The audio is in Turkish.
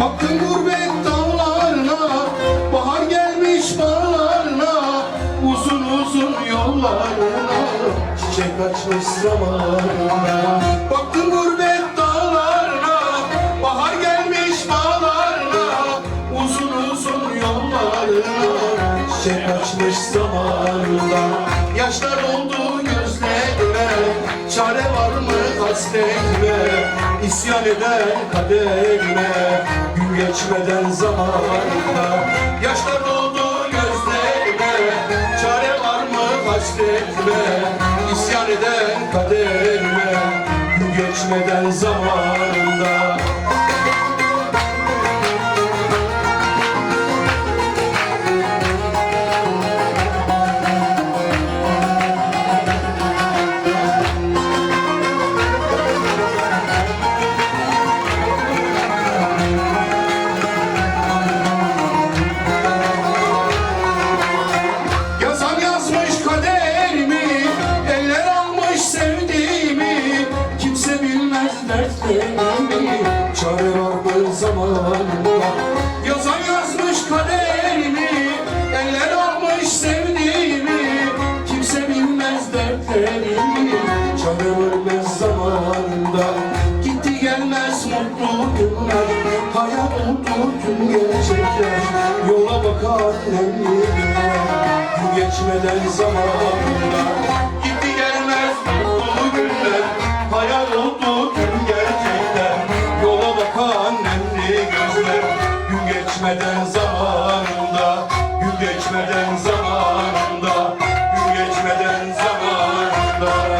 Baktım gurbet dağlarına Bahar gelmiş bağlarına Uzun uzun yollarına. Çiçek açmış zamanına Baktım gurbet dağlarına Bahar gelmiş bağlarına Uzun uzun yollarına. Çiçek açmış zamanına Yaşlar oldu gözlerime Çare var mı hasretime İsyan eden kaderime Gün geçmeden zamanında. Yaşlar doldu gözlerime Çare var mı hasretime İsyan eden kaderime Gün geçmeden zamanında bilmez dertlerimi Çare var mı zamanında Yazan yazmış kaderimi Eller almış sevdiğimi Kimse bilmez dertlerimi Çare vermez zamanında Gitti gelmez mutlu günler Hayat oldu tüm gerçekler Yola bakar nemliler Gün geçmeden zamanında Gitti gelmez mutlu günler. Hayal oldu tüm geçmeden zamanında Gün geçmeden zamanında Gün geçmeden zamanında.